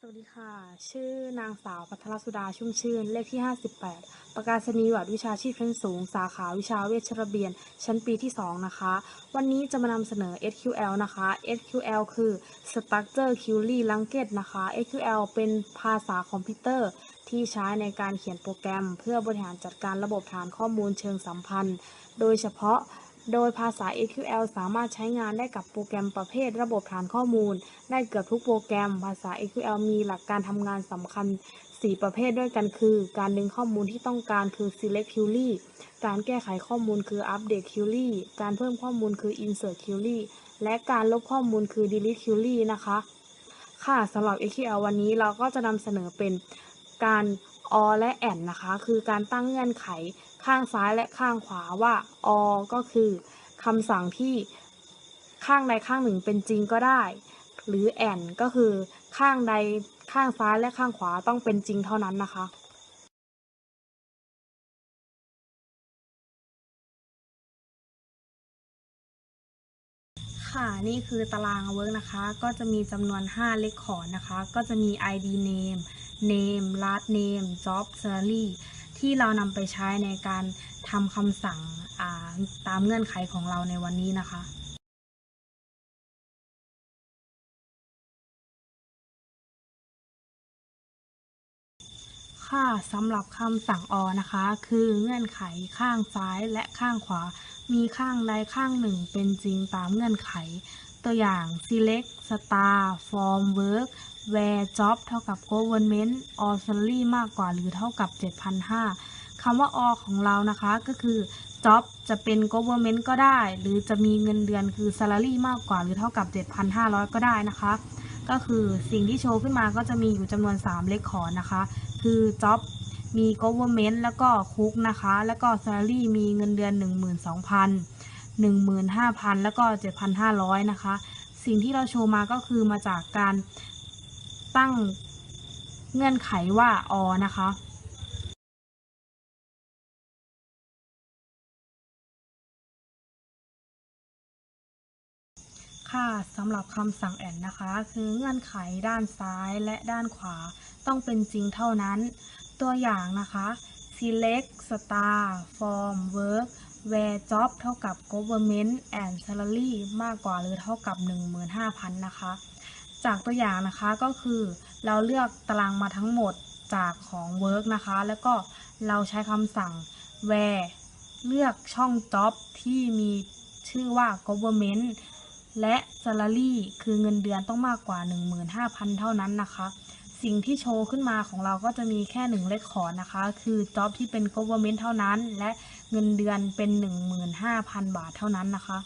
สวัสดีค่ะ ชื่อนางสาวพัทรสุดาชุ่มชื่น เลขที่ 58 ประกาศนียบัตรวิชาชีพชั้นสูง สาขาวิชาเวชระเบียน ชั้นปีที่ 2 นะคะ วันนี้จะมานำเสนอ SQL นะคะ SQL คือ Structure Query Language นะคะ SQL เป็นภาษาคอมพิวเตอร์ที่ใช้ในการเขียนโปรแกรม เพื่อบริหารจัดการระบบฐานข้อมูลเชิงสัมพันธ์ โดยเฉพาะ โดยภาษา SQL สามารถใช้งานได้กับโปรแกรมประเภทระบบฐานข้อมูล ได้เกือบทุกโปรแกรม ภาษา SQL มีหลักการทำงานสำคัญ 4 ประเภทด้วยกันคือ การดึงข้อมูลที่ต้องการคือ select query การแก้ไขข้อมูลคือ update query การเพิ่มข้อมูลคือ insert query และการลบข้อมูลคือ delete query นะคะ ค่ะสำหรับ SQL วันนี้เราก็จะนำเสนอเป็นการ or และ and นะคะ คือการตั้งเงื่อนไขข้างซ้ายและข้างขวาว่า or ก็คือคำสั่งที่ข้างใดข้างหนึ่งเป็นจริงก็ได้ หรือ and ก็คือข้างใดข้างซ้ายและข้างขวาต้องเป็นจริงเท่านั้นนะคะค่ะนี่คือตารางเวิร์กนะคะ ก็จะมีจำนวน 5 เลขขอนะคะ ก็จะมี ID name name last name job salary ที่เรานำไปใช้ในการทำคำสั่งาตามเงื่อนไขของเราในวันนี้นะคะค่ะสำหรับคำสั่งออนะคะ คือเงื่อนไขข้างซ้ายและข้างขวา มีข้างใดข้างหนึ่งเป็นจริงตามเงื่อนไข ตัวอย่าง select star form work where job เท่ากับ government or salary มากกว่าหรือเท่ากับ 7,500คำว่า or ของเรานะคะก็คือ job จะเป็น government ก็ได้ หรือจะมีเงินเดือนคือ salary มากกว่าหรือเท่ากับ 7,500 ก็ได้นะคะ ก็คือสิ่งที่โชว์ขึ้นมาก็จะมีอยู่จำนวน 3 เลขขอนะคะ คือ job มี government แล้วก็คุกนะคะ แล้วก็ salary มีเงินเดือน 12,000 15,000 แล้วก็ 7,500 นะคะ สิ่งที่เราโชว์มาก็คือมาจากการตั้งเงื่อนไขว่า or นะคะค่ะสำหรับคำสั่งแอนนะคะ คือเงื่อนไขด้านซ้ายและด้านขวาต้องเป็นจริงเท่านั้น ตัวอย่างนะคะ select star form work where job เท่ากับ government and salary มากกว่าหรือเท่ากับ 15,000 นะคะ จากตัวอย่างนะคะก็คือเราเลือกตารางมาทั้งหมดจากของ work นะคะ แล้วก็เราใช้คำสั่ง where เลือกช่อง job ที่มีชื่อว่า government และ salary คือเงินเดือนต้องมากกว่า 15,000 เท่านั้นนะคะ สิ่งที่โชว์ขึ้นมาของเราก็จะมีแค่หนึ่งเลขขอนะคะ คือ job ที่เป็น government เท่านั้น และ เงินเดือนเป็น 15,000 บาทเท่านั้นนะคะ